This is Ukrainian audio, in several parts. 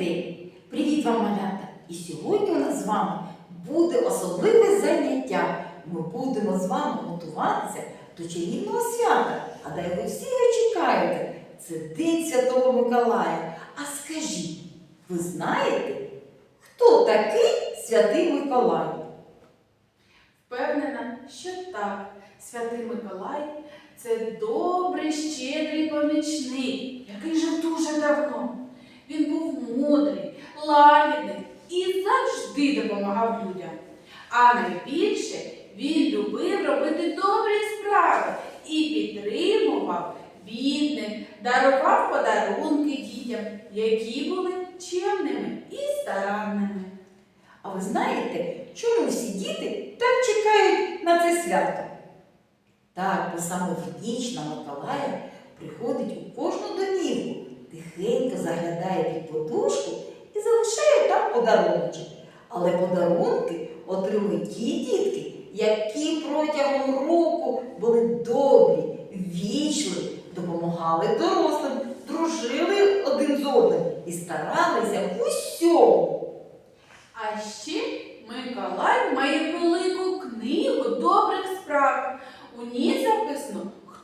день! Привіт вам, малята! І сьогодні у нас з вами буде особливе заняття. Ми будемо з вами готуватися до чарівного свята. Гадаю, ви всі його чекаєте. Це День Святого Миколая. А скажіть, ви знаєте, хто такий святий Миколай? Впевнена, що так, святий Миколай це добрий, щедрий помічник, який жив дуже давно. Він був мудрий, лагідний і завжди допомагав людям. А найбільше він любив робити добрі справи і підтримував бідних, дарував подарунки дітям, які були чемними і старанними. А ви знаєте, чому всі діти так чекають на це свято? Так, бо саме в ніч на Миколая приходить у кожну тихенько заглядає під подушку і залишає там подарунки. Але подарунки отримують ті дітки, які протягом року були добрі, вічливі, допомагали дорослим, дружили один з одним і старалися в усьому. А ще Миколай має велику книгу добрих справ. У ній записано,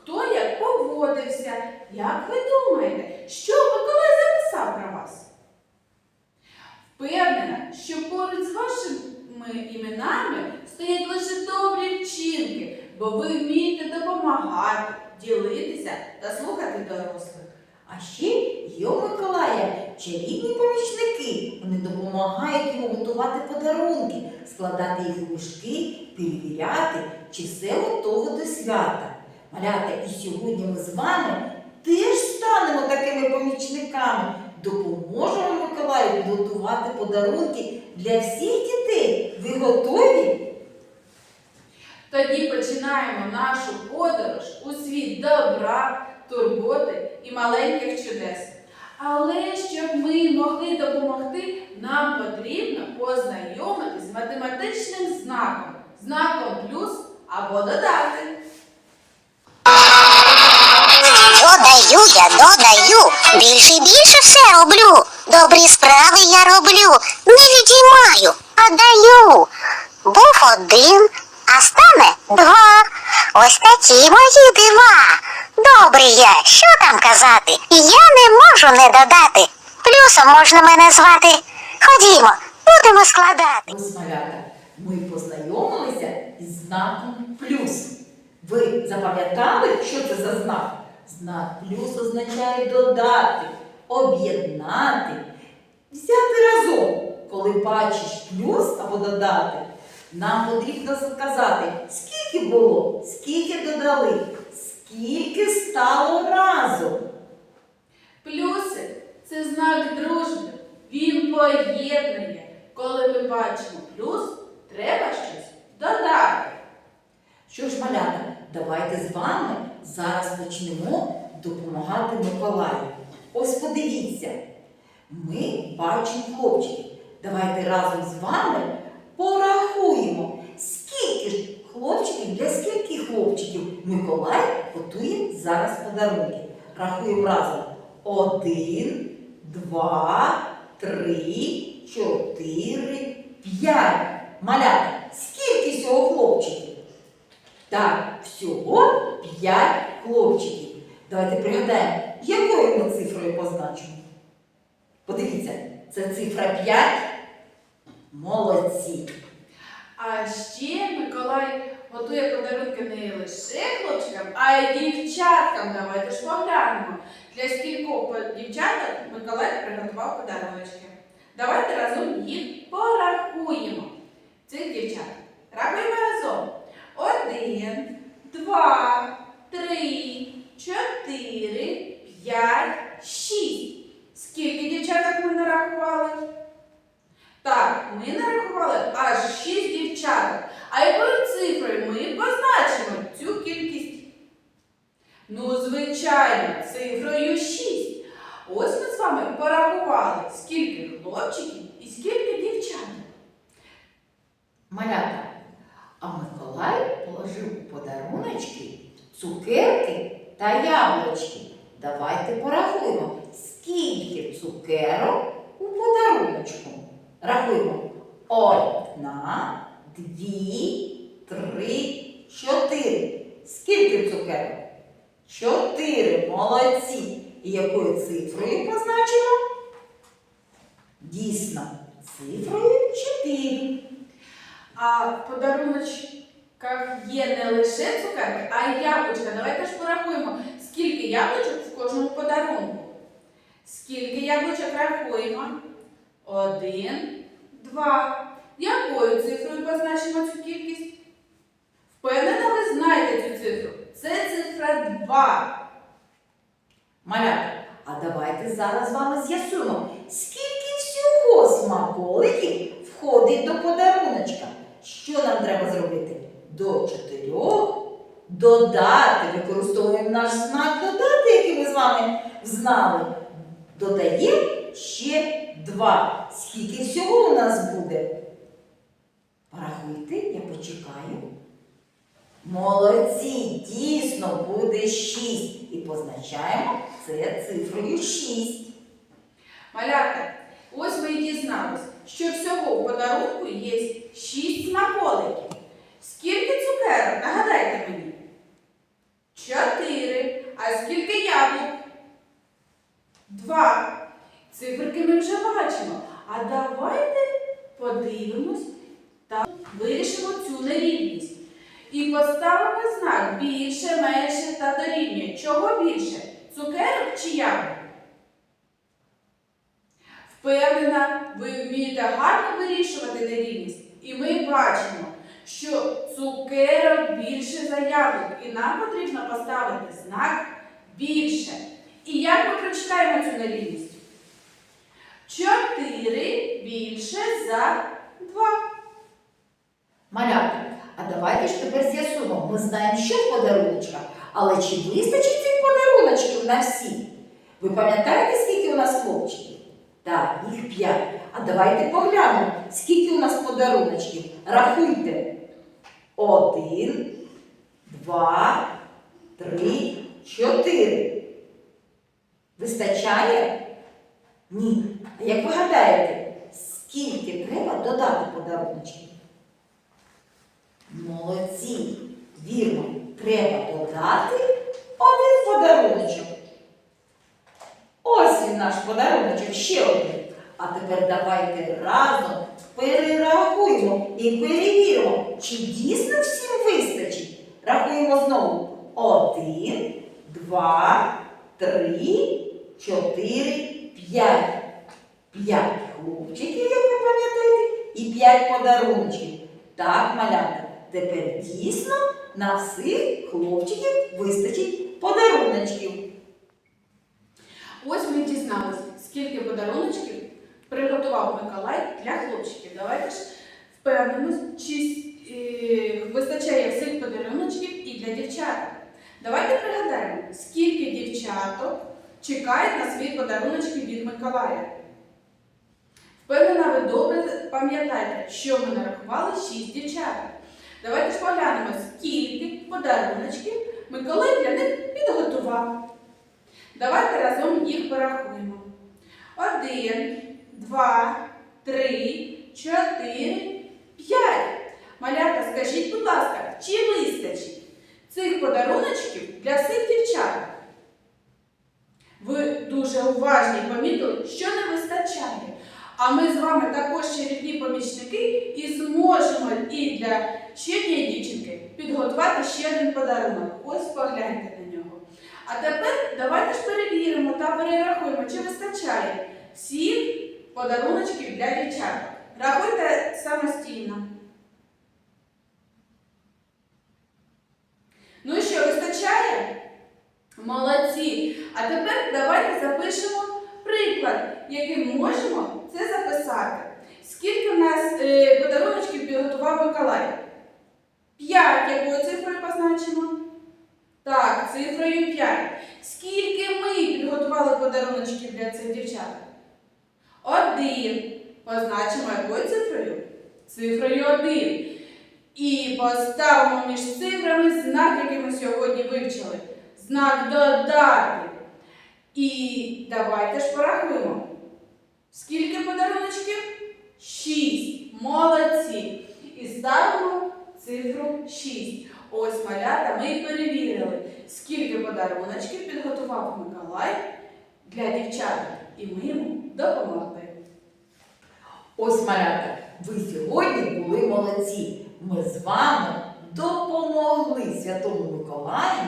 хто як поводився. Як ви думаєте, що Миколай записав про вас? Впевнена, що поруч з вашими іменами стоять лише добрі вчинки, бо ви вмієте допомагати, ділитися та слухати дорослих. А ще є у Миколая чарівні помічники. Вони допомагають йому готувати подарунки, складати їх у мішки, перевіряти, чи все готово до свята. Малята, і сьогодні ми з вами теж станемо такими помічниками. Допоможемо Миколаю підготувати подарунки для всіх дітей. Ви готові? Тоді починаємо нашу подорож у світ добра, турботи і маленьких чудес. Але щоб ми могли допомогти, нам потрібно познайомитись з математичним знаком, знаком плюс або додати. Додаю більше і більше все роблю. Добрі справи я роблю, не відіймаю, а даю. Був один, а стане два. Ось такі мої дива. Добрий я, що там казати? Я не можу не додати. Плюсом можна мене звати. Ходімо, будемо складати. Ми познайомилися із знаком плюс. Ви запам'ятали, що це за знак? Знак плюс означає додати, об'єднати, взяти разом. Коли бачиш плюс або додати, нам потрібно сказати, скільки було, скільки додали, скільки стало разом. Плюси це знак дружби. Він поєднує. Коли ми бачимо плюс, треба щось додати. Що ж, малята, давайте з вами зараз почнемо допомагати Миколаю. Ось подивіться, ми бачимо хлопчиків. Давайте разом з вами порахуємо, скільки ж хлопчиків, для скільки хлопчиків Миколай готує зараз подарунки. Рахуємо разом. Один, два, три, чотири, п'ять. Малята, скільки всього хлопчиків? Так, всього 5 хлопчиків. Давайте пригадаємо, якою ми цифрою позначимо. Подивіться, це цифра 5. Молодці. А ще Миколай готує подарунки не лише хлопчикам, а й дівчаткам. Давайте ж поглянемо. Для скількох дівчаток Миколай приготував подарунки. Давайте разом їх порахуємо. Цих дівчат. Рахуємо разом. Один, два, три, чотири, п'ять, шість. Скільки дівчаток ми нарахували? Так, ми нарахували аж шість дівчаток. А якою цифрою ми позначимо цю кількість? Ну, звичайно, цифрою 6. Ось ми з вами порахували, скільки хлопчиків і скільки дівчаток. Малята. А Миколай положив у подаруночки цукерки та яблучки. Давайте порахуємо, скільки цукерок у подаруночку. Рахуємо. Одна, дві, три, чотири. Скільки цукерок? Чотири. Молодці. І якою цифрою позначимо? Дійсно, цифрою чотири. А в подаруночках є не лише цукерки, а й яблучка. Давайте ж порахуємо, скільки яблучок в кожному подарунку. Скільки яблучок рахуємо? Один, два. Якою цифрою позначимо цю кількість? Впевнена, ви знаєте цю цифру. Це цифра 2. Малята, а давайте зараз вами з'ясуємо, скільки всього смаколиків входить до подаруночка. Що нам треба зробити? До чотирьох додати. Використовуємо наш знак додати, який ми з вами знали. Додаємо ще два. Скільки всього у нас буде? Порахуйте, я почекаю. Молодці, дійсно буде 6. І позначаємо це цифрою 6. Малята, ось ви і дізнались, що всього в подарунку є 6 смаколиків. Скільки цукерок? Нагадайте мені. Чотири. А скільки яблук? Два. Циферки ми вже бачимо. А давайте подивимось та вирішимо цю нерівність. І поставимо знак більше, менше та дорівнює. Чого більше? Цукерок чи яблук? Впевнена, ви вмієте гарно вирішувати нерівність. І ми бачимо, що цукерок більше за яблук, і нам потрібно поставити знак більше. І як ми прочитаємо цю нерівність? Чотири більше за два. Давайте ж тепер з'ясуємо. Ми знаємо, що в подаруночках, але чи вистачить цих подаруночків на всі? Ви пам'ятаєте, скільки у нас хлопчиків? Так, їх п'ять. А давайте поглянемо, скільки у нас подаруночків. Рахуйте. Один, два, три, чотири. Вистачає? Ні. А як ви гадаєте, скільки треба додати подаруночків? Молодці! Вірно, треба додати один подаруночок. Ось він наш подаруночок, ще один. А тепер давайте разом перерахуємо і перевіримо, чи дійсно всім вистачить. Рахуємо знову. Один, два, три, чотири, п'ять. П'ять хлопчиків, як ви пам'ятаєте, і п'ять подарунків. Так, малята, тепер дійсно на всіх хлопчиків вистачить подаруночків. Ось ми дізналися, скільки подаруночків приготував Миколай для хлопчиків. Давайте ж впевнимось, чи е, вистачає всіх подаруночків і для дівчаток. Давайте пригадаємо, скільки дівчаток чекають на свої подаруночки від Миколая. Впевнена, ви добре пам'ятаєте, що ми нарахували 6 дівчаток. Давайте ж поглянемо, скільки подаруночків Миколай для них підготував. Давайте разом їх порахуємо. Один, два, три, чотири, п'ять. Малята, скажіть, будь ласка, чи вистачить цих подаруночків для всіх дівчат? Ви дуже уважні і помітили, що не вистачає. А ми з вами також чарівні помічники і зможемо і для ще однієї дівчинки підготувати ще один подарунок. Ось погляньте на нього. А тепер давайте ж перевіримо та перерахуємо, чи вистачає всіх подаруночків для дівчат. Рахуйте самостійно. Ну що, вистачає? Молодці! А тепер давайте запишемо приклад, який можемо це записати. Скільки в нас е, подаруночків підготував Миколай? П'ять. Якою цифрою позначимо? Так, цифрою 5. Скільки ми підготували подаруночків для цих дівчат? Один. Позначимо якою цифрою? Цифрою 1. І поставимо між цифрами знак, який ми сьогодні вивчили. Знак додати. І давайте ж порахуємо. Скільки подаруночків? Шість. Молодці. І ставимо цифру 6. Ось малята ми і перевірили, скільки подаруночків підготував Миколай для дівчаток. І ми йому допомогли. Ось малята, ви сьогодні були молодці. Ми з вами допомогли Святому Миколаю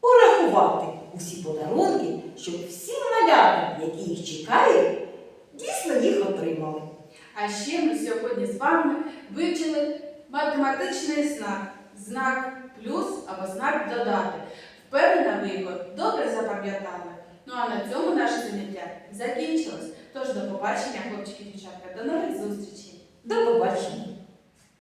порахувати усі подарунки, щоб всі малята, які їх чекають, дійсно їх отримали. А ще ми сьогодні з вами вивчили математичний знак. Знак плюс або знак додати. Впевнена, ви його добре запам'ятали. Ну а на цьому наше заняття закінчилось. Тож до побачення, хлопчики дівчатка. До нових зустрічей! До побачення!